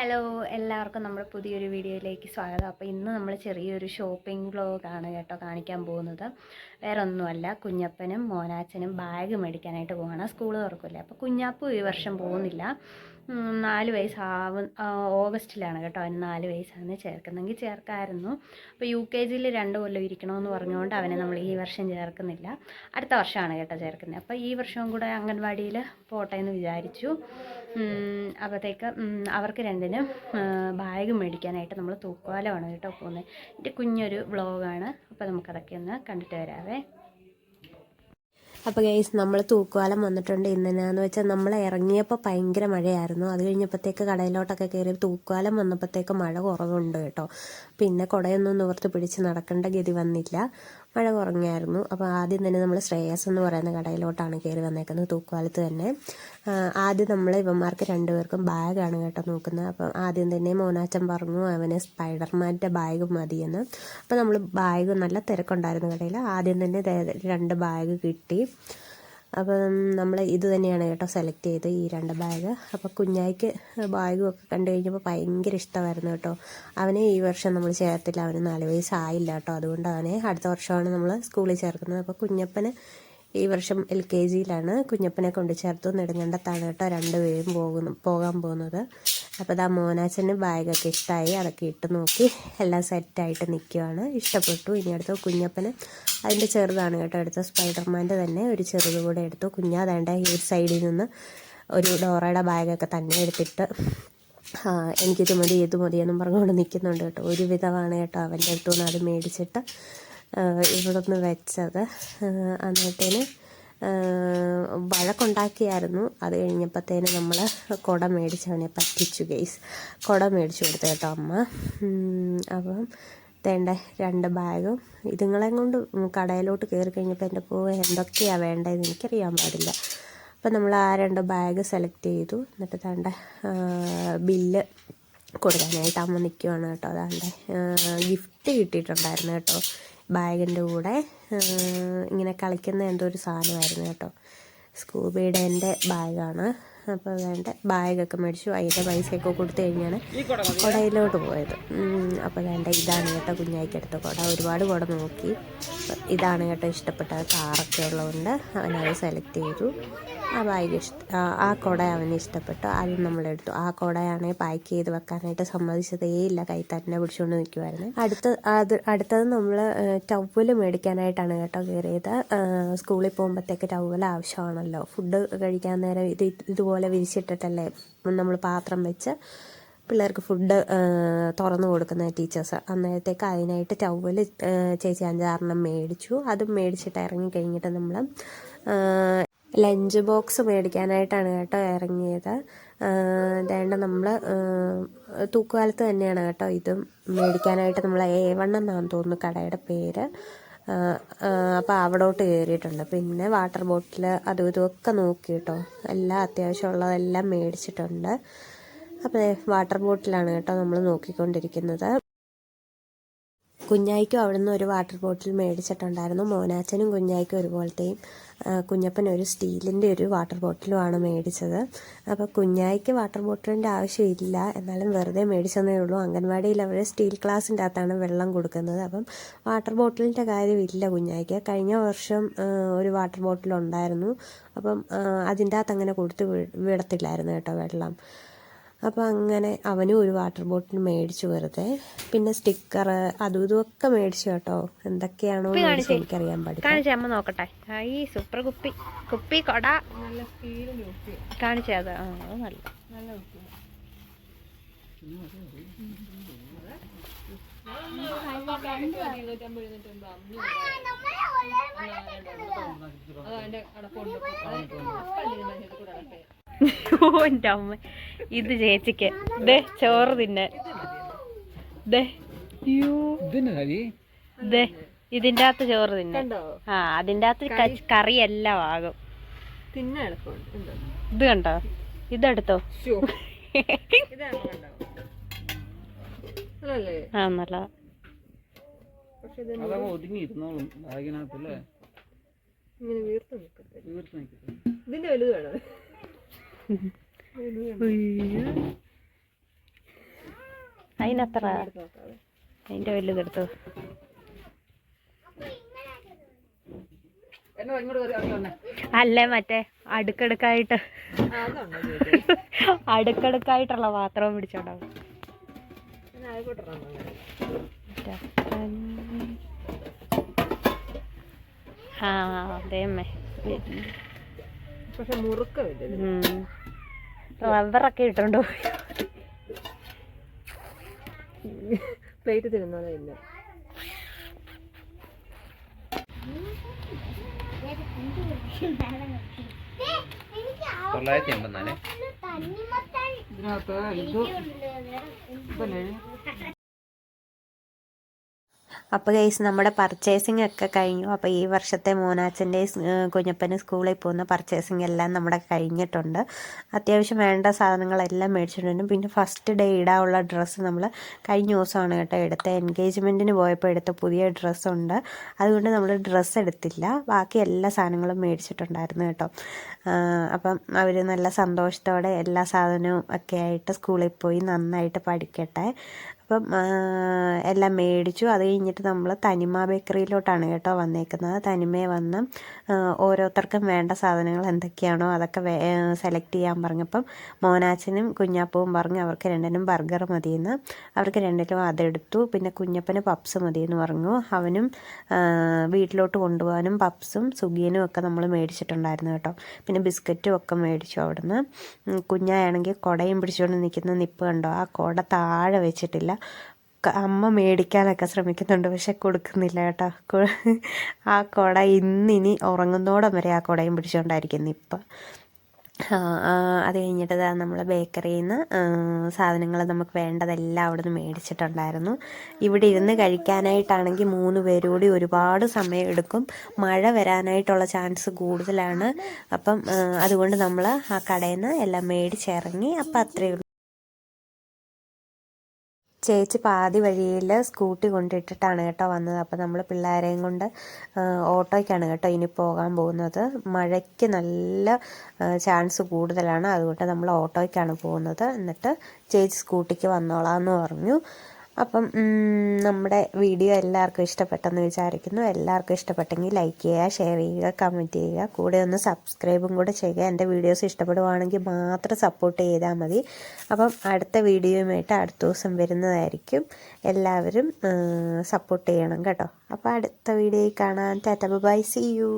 Hello എല്ലാവർക്കും നമ്മുടെ പുതിയൊരു വീഡിയോയിലേക്ക് സ്വാഗതം. അപ്പോൾ ഇന്ന് നമ്മൾ ചെറിയൊരു ഷോപ്പിംഗ് വ്ലോഗാണ് കേട്ടോ കാണിക്കാൻ പോകുന്നത്. വേറെ ഒന്നുമല്ല കുഞ്ഞപ്പനും മോനാച്ചനും ബാഗ് മേടിക്കാനായിട്ട് പോവാണ്. സ്കൂൾ തുറക്കില്ല? അപ്പോൾ കുഞ്ഞാപ്പു ഈ വർഷം പോകുന്നില്ല. നാല് വയസ്സാവും ഓഗസ്റ്റിലാണ് കേട്ടോ അവന് നാല് വയസ്സാണ് ചേർക്കുന്നെങ്കിൽ ചേർക്കാമായിരുന്നു അപ്പോൾ യു കെ ജിയിൽ രണ്ട് കൊല്ലം ഇരിക്കണമെന്ന് പറഞ്ഞുകൊണ്ട് അവനെ നമ്മൾ ഈ വർഷം ചേർക്കുന്നില്ല. അടുത്ത വർഷമാണ് കേട്ടോ ചേർക്കുന്നത്. അപ്പോൾ ഈ വർഷവും കൂടെ അംഗൻവാടിയിൽ പോട്ടെ എന്ന് വിചാരിച്ചു. അപ്പോഴത്തേക്ക് അവർക്ക് രണ്ടിനും ബാഗ് മേടിക്കാനായിട്ട് നമ്മൾ തൂക്കുവാലമാണ് കേട്ടോ പോകുന്നത്. എന്റെ കുഞ്ഞൊരു വ്ളോഗാണ്. അപ്പോൾ നമുക്കതൊക്കെ ഒന്ന് കണ്ടിട്ട് വരാവേ. അപ്പോൾ ഗൈസ് നമ്മൾ തൂക്കുവാലം വന്നിട്ടുണ്ട് ഇന്നെന്നാന്ന് വെച്ചാൽ നമ്മൾ ഇറങ്ങിയപ്പോൾ ഭയങ്കര മഴയായിരുന്നു. അത് കഴിഞ്ഞപ്പോഴത്തേക്ക് കടയിലോട്ടൊക്കെ കയറി തൂക്കുവാലം വന്നപ്പോഴത്തേക്ക് മഴ കുറവുണ്ട് കേട്ടോ. പിന്നെ കുടയൊന്നും നിവർത്തി പിടിച്ച് നടക്കേണ്ട ഗതി വന്നില്ല. മഴ കുറഞ്ഞായിരുന്നു. അപ്പോൾ ആദ്യം തന്നെ നമ്മൾ ശ്രേയസ് എന്ന് പറയുന്ന കടയിലോട്ടാണ് കയറി വന്നേക്കുന്നത് തൂക്കുകാലത്ത് തന്നെ. ആദ്യം നമ്മൾ ഇവന്മാർക്ക് രണ്ടുപേർക്കും ബാഗാണ് കേട്ടോ നോക്കുന്നത്. അപ്പം ആദ്യം തന്നെ മോനാച്ചൻ പറഞ്ഞു അവന് സ്പൈഡർമാന്റെ ബാഗ് മതിയെന്ന്. അപ്പോൾ നമ്മൾ ബാഗ് നല്ല തിരക്കുണ്ടായിരുന്നു കടയിൽ ആദ്യം തന്നെ രണ്ട് ബാഗ് കിട്ടി. അപ്പം നമ്മൾ ഇത് തന്നെയാണ് കേട്ടോ സെലക്ട് ചെയ്ത് ഈ രണ്ട് ബാഗ് അപ്പോൾ കുഞ്ഞായിക്ക് ബാഗും ഒക്കെ കണ്ടു കഴിഞ്ഞപ്പോൾ ഭയങ്കര ഇഷ്ടമായിരുന്നു കേട്ടോ. അവനെ ഈ വർഷം നമ്മൾ ചേർത്തില്ല. അവന് നാല് വയസ്സായില്ല കേട്ടോ. അതുകൊണ്ട് അവനെ അടുത്ത വർഷമാണ് നമ്മൾ സ്കൂളിൽ ചേർക്കുന്നത്. അപ്പോൾ കുഞ്ഞപ്പന് ഈ വർഷം എൽ കെ ജിയിലാണ് കുഞ്ഞപ്പനെ കൊണ്ട് ചേർത്തു. നെടുങ്കണ്ടത്താണ് കേട്ടോ രണ്ടുപേരും പോകുന്നു പോകാൻ പോകുന്നത്. അപ്പോൾ ഇതാ മോനാച്ചന് ബാഗൊക്കെ ഇഷ്ടമായി അതൊക്കെ ഇട്ട് നോക്കി. എല്ലാം സെറ്റായിട്ട് നിൽക്കുവാണ് ഇഷ്ടപ്പെട്ടു. ഇനി അടുത്ത കുഞ്ഞപ്പന് അതിന്റെ ചെറുതാണ് കേട്ടോ. എടുത്ത സ്പൈഡർമാന്റെ തന്നെ ഒരു ചെറുത് കൂടെ എടുത്തു. കുഞ്ഞാതേണ്ട ഈ സൈഡിൽ നിന്ന് ഒരു ഡോറയുടെ ബാഗൊക്കെ തന്നെ എടുത്തിട്ട് എനിക്കിത് മതി ഇത് മതിയെന്നും പറഞ്ഞുകൊണ്ട് നിൽക്കുന്നുണ്ട് കേട്ടോ. ഒരു വിധമാണ് കേട്ടോ അവന്റെ അടുത്തു നിന്ന് അത് മേടിച്ചിട്ട് ഇവിടെ നിന്ന് വെച്ചത്. ആ, വഴക്കുണ്ടാക്കിയായിരുന്നു. അത് കഴിഞ്ഞപ്പോഴത്തേന് നമ്മൾ കുട മേടിച്ച് അവനെ പറ്റിച്ചു ഗെയ്സ് കുട മേടിച്ചു കൊടുത്തു കേട്ടോ അമ്മ. അപ്പം തേണ്ട രണ്ട് ബാഗും. ഇതുങ്ങളെയും കൊണ്ട് കടയിലോട്ട് കയറി കഴിഞ്ഞപ്പോൾ എന്റെ പൂ എന്തൊക്കെയാണ് വേണ്ടതെന്ന് എനിക്കറിയാൻ പാടില്ല. അപ്പം നമ്മൾ ആ രണ്ട് ബാഗ് സെലക്ട് ചെയ്തു. എന്നിട്ട് തേണ്ട ബില്ല് കൊടുക്കാനായിട്ട് അമ്മ നിൽക്കുവാണ് കേട്ടോ. അതാണ്ട് ഗിഫ്റ്റ് കിട്ടിയിട്ടുണ്ടായിരുന്നു കേട്ടോ. ബാഗിന്റെ കൂടെ ഇങ്ങനെ കളിക്കുന്ന എന്തോ ഒരു സാധനമായിരുന്നു കേട്ടോ. സ്കൂബിയുടെ എന്റെ ബാഗാണ്. അപ്പോൾ വേണ്ട. ബാഗൊക്കെ മേടിച്ചു അതിന്റെ പൈസയൊക്കെ കൊടുത്തു കഴിഞ്ഞാണ് കുടയിലോട്ട് പോയത്. അപ്പോൾ വേണ്ട ഇതാണ് കേട്ടോ കുഞ്ഞായിക്ക് എടുത്ത കുട. ഒരുപാട് കുട നോക്കി. ഇതാണ് കേട്ടോ ഇഷ്ടപ്പെട്ട കാറൊക്കെ ഉള്ളതുകൊണ്ട് അവനത് സെലക്ട് ചെയ്തു. ആ ബാഗ് ഇഷ്ട ആ, കുട അവന് ഇഷ്ടപ്പെട്ടു. അത് നമ്മളെടുത്തു ആ കുടയാണെങ്കിൽ പാക്ക് ചെയ്ത് വെക്കാനായിട്ട് സമ്മതിച്ചതേ ഇല്ല. കൈ തന്നെ പിടിച്ചുകൊണ്ട് നിൽക്കുമായിരുന്നു അടുത്ത അത് അടുത്തത് നമ്മൾ ടവൽ മേടിക്കാനായിട്ടാണ് കേട്ടോ കയറിയത്. സ്കൂളിൽ പോകുമ്പോഴത്തേക്ക് ടവൽ ആവശ്യമാണല്ലോ. ഫുഡ് കഴിക്കാൻ നേരം ഇത് ഇതുപോലെ വിരിച്ചിട്ടിട്ടല്ലേ നമ്മൾ പാത്രം വെച്ച് പിള്ളേർക്ക് ഫുഡ് തുറന്നു കൊടുക്കുന്ന ടീച്ചേഴ്സ് അന്നേരത്തേക്ക് അതിനായിട്ട് ടവൽ ചേച്ചി അഞ്ചാറെണ്ണം മേടിച്ചു. അത് മേടിച്ചിട്ട് ഇറങ്ങി കഴിഞ്ഞിട്ട് നമ്മൾ ലഞ്ച് ബോക്സ് മേടിക്കാനായിട്ടാണ് കേട്ടോ ഇറങ്ങിയത്. വേണ്ട നമ്മൾ തൂക്കുകാലത്ത് തന്നെയാണ് കേട്ടോ ഇതും മേടിക്കാനായിട്ട് നമ്മൾ ഏവണ്ണം എന്നാണ് തോന്നുന്നു കടയുടെ പേര്. അപ്പോൾ അവിടോട്ട് കയറിയിട്ടുണ്ട് പിന്നെ വാട്ടർ ബോട്ടിൽ അതും ഇതുമൊക്കെ നോക്കി കേട്ടോ എല്ലാം അത്യാവശ്യമുള്ളതെല്ലാം മേടിച്ചിട്ടുണ്ട്. അപ്പോൾ വാട്ടർ ബോട്ടിലാണ് കേട്ടോ നമ്മൾ നോക്കിക്കൊണ്ടിരിക്കുന്നത്. കുഞ്ഞായിക്കും അവിടുന്ന് ഒരു വാട്ടർ ബോട്ടിൽ മേടിച്ചിട്ടുണ്ടായിരുന്നു. മോനാച്ചനും കുഞ്ഞായിക്കും ഒരുപോലത്തെയും. കുഞ്ഞപ്പൻ ഒരു സ്റ്റീലിന്റെ ഒരു വാട്ടർ ബോട്ടിലുമാണ് മേടിച്ചത്. അപ്പോൾ കുഞ്ഞായിക്ക് വാട്ടർ ബോട്ടിലിന്റെ ആവശ്യമില്ല. എന്നാലും വെറുതെ മേടിച്ചെന്നേ ഉള്ളൂ. അംഗൻവാടിയിൽ അവർ സ്റ്റീൽ ഗ്ലാസിന്റെ അകത്താണ് വെള്ളം കൊടുക്കുന്നത്. അപ്പം വാട്ടർ ബോട്ടിലിന്റെ കാര്യമില്ല കുഞ്ഞായിക്ക്. കഴിഞ്ഞ വർഷം ഒരു വാട്ടർ ബോട്ടിൽ ഉണ്ടായിരുന്നു അപ്പം അതിന്റെ അകത്ത് അങ്ങനെ കൊടുത്ത് വിടത്തില്ലായിരുന്നു കേട്ടോ വെള്ളം. അപ്പോൾ അങ്ങനെ അവനും ഒരു വാട്ടർ ബോട്ടിൽ മേടിച്ചു വെറുതെ പിന്നെ സ്റ്റിക്കർ അതും ഇതും ഒക്കെ മേടിച്ചു കേട്ടോ എന്തൊക്കെയാണോ എനിക്കറിയാൻ പാടില്ല അമ്മ നോക്കട്ടെ ഈ സൂപ്പർ കുപ്പി കുപ്പി കൊട കാണിച്ചേ അത് ആ അത് നല്ല അമ്മ. ഇത് ചേച്ചിക്ക്. ദേ ചോറ് തിന്നാൻ ദേ. ദേ ഇതിന്റെ അകത്ത് ചോറ് തിന്നാൻ ആ അതിന്റെ അകത്ത് കറി എല്ലാം ആകും. ഇത് കണ്ടോ? ഇതെടുത്തോ? ആ നല്ലതാ. ഒതുങ്ങിയിരുന്നോളും. ബാഗിനകത്തല്ലേ ഇങ്ങനെ വീർത്ത് നിൽക്കട്ടെ. വീർത്ത് നിൽക്കട്ടെ. ഇതിന്റെ വലുത് വേണം. അതിനത്ര അതിന്റെ അതിന്റെ വലുതെടുത്തു അല്ലേ മറ്റേ അടുക്കടുക്കായിട്ട്. അടുക്കടുക്കായിട്ടുള്ള പാത്രവും പിടിച്ചോണ്ടാവും ആ അതേമ്മേ പക്ഷെ മുറുക്കമില്ല റബ്ബറൊക്കെ ഇട്ടുണ്ടോ പ്ലേറ്റ് തിരുന്നതേ ഇല്ല. തൊള്ളായിരത്തി എൺപത്തിനാല്. ഇതിനകത്ത് ഇത് അപ്പോൾ ഗൈസ് നമ്മുടെ പർച്ചേസിംഗ് ഒക്കെ കഴിഞ്ഞു. അപ്പോൾ ഈ വർഷത്തെ മോനാച്ചന്റെ കുഞ്ഞപ്പന് സ്കൂളിൽ പോകുന്ന പർച്ചേസിംഗ് എല്ലാം നമ്മുടെ കഴിഞ്ഞിട്ടുണ്ട്. അത്യാവശ്യം വേണ്ട സാധനങ്ങളെല്ലാം മേടിച്ചിട്ടുണ്ട്. പിന്നെ ഫസ്റ്റ് ഡേ ഇടാനുള്ള ഡ്രസ്സ് നമ്മൾ കഴിഞ്ഞ ദിവസമാണ് കേട്ടോ എടുത്ത എൻഗേജ്മെന്റിന് പോയപ്പോൾ എടുത്ത പുതിയ ഡ്രസ്സുണ്ട് അതുകൊണ്ട് നമ്മൾ ഡ്രസ്സ് എടുത്തില്ല. ബാക്കി എല്ലാ സാധനങ്ങളും മേടിച്ചിട്ടുണ്ടായിരുന്നു കേട്ടോ. അപ്പം അവർ നല്ല സന്തോഷത്തോടെ എല്ലാ സാധനവും ഒക്കെ ആയിട്ട് സ്കൂളിൽ പോയി നന്നായിട്ട് പഠിക്കട്ടെ. അപ്പം എല്ലാം മേടിച്ചു. അത് കഴിഞ്ഞിട്ട് നമ്മൾ തനിമ ബേക്കറിയിലോട്ടാണ് കേട്ടോ വന്നേക്കുന്നത്. തനിമയെ വന്ന് ഓരോരുത്തർക്കും വേണ്ട സാധനങ്ങൾ എന്തൊക്കെയാണോ അതൊക്കെ സെലക്ട് ചെയ്യാൻ പറഞ്ഞപ്പം മോനാച്ചനും കുഞ്ഞാപ്പവും പറഞ്ഞു അവർക്ക് രണ്ടിനും ബർഗർ മതിയെന്ന്. അവർക്ക് രണ്ടിലും അതെടുത്തു. പിന്നെ കുഞ്ഞപ്പന് പപ്സ് മതിയെന്ന് പറഞ്ഞു. അവനും വീട്ടിലോട്ട് കൊണ്ടുപോകാനും പപ്സും സുഗിയനും ഒക്കെ നമ്മൾ മേടിച്ചിട്ടുണ്ടായിരുന്നു കേട്ടോ. പിന്നെ ബിസ്ക്കറ്റും ഒക്കെ മേടിച്ചു അവിടുന്ന്. കുഞ്ഞായാണെങ്കിൽ കുടയും പിടിച്ചുകൊണ്ട് നിൽക്കുന്ന നിപ്പ് കണ്ടോ? ആ കുട താഴെ വെച്ചിട്ടില്ല. അമ്മ മേടിക്കാനൊക്കെ ശ്രമിക്കുന്നുണ്ട് പക്ഷെ കൊടുക്കുന്നില്ല കേട്ടോ. ആ കുട ഇന്നിനി ഉറങ്ങുന്നോടം വരെ ആ കുടയും പിടിച്ചുകൊണ്ടായിരിക്കും ഇപ്പം. അത് കഴിഞ്ഞിട്ട് നമ്മൾ ബേക്കറിയിൽ നിന്ന് സാധനങ്ങൾ നമുക്ക് വേണ്ടതെല്ലാം അവിടെ നിന്ന് മേടിച്ചിട്ടുണ്ടായിരുന്നു. ഇവിടെ ഇരുന്ന് കഴിക്കാനായിട്ടാണെങ്കിൽ മൂന്ന് പേരുകൂടി ഒരുപാട് സമയം എടുക്കും. മഴ വരാനായിട്ടുള്ള ചാൻസ് കൂടുതലാണ്. അപ്പം അതുകൊണ്ട് നമ്മൾ ആ കടയിൽ നിന്ന് എല്ലാം മേടിച്ചിറങ്ങി അപ്പം അത്രയേ ചേച്ചി പാതി വഴിയിൽ സ്കൂട്ടി കൊണ്ടിട്ടിട്ടാണ് കേട്ടോ വന്നത്. അപ്പോൾ നമ്മൾ പിള്ളേരെയും കൊണ്ട് ഓട്ടോയ്ക്കാണ് കേട്ടോ ഇനി പോകാൻ പോകുന്നത്. മഴയ്ക്ക് നല്ല ചാൻസ് കൂടുതലാണ്. അതുകൊണ്ട് നമ്മൾ ഓട്ടോയ്ക്കാണ് പോകുന്നത്. എന്നിട്ട് ചേച്ചി സ്കൂട്ടിക്ക് വന്നോളാം എന്ന് പറഞ്ഞു. അപ്പം നമ്മുടെ വീഡിയോ എല്ലാവർക്കും ഇഷ്ടപ്പെട്ടെന്ന് വിചാരിക്കുന്നു. എല്ലാവർക്കും ഇഷ്ടപ്പെട്ടെങ്കിൽ ലൈക്ക് ചെയ്യുക ഷെയർ ചെയ്യുക കമന്റ് ചെയ്യുക. കൂടെ ഒന്ന് സബ്സ്ക്രൈബും കൂടെ ചെയ്യുക. എന്റെ വീഡിയോസ് ഇഷ്ടപ്പെടുവാണെങ്കിൽ മാത്രം സപ്പോർട്ട് ചെയ്താൽ മതി. അപ്പം അടുത്ത വീഡിയോയുമായിട്ട് അടുത്ത ദിവസം വരുന്നതായിരിക്കും. എല്ലാവരും സപ്പോർട്ട് ചെയ്യണം കേട്ടോ. അപ്പോൾ അടുത്ത വീഡിയോയിൽ കാണാൻ ടാറ്റ ബൈ സി യു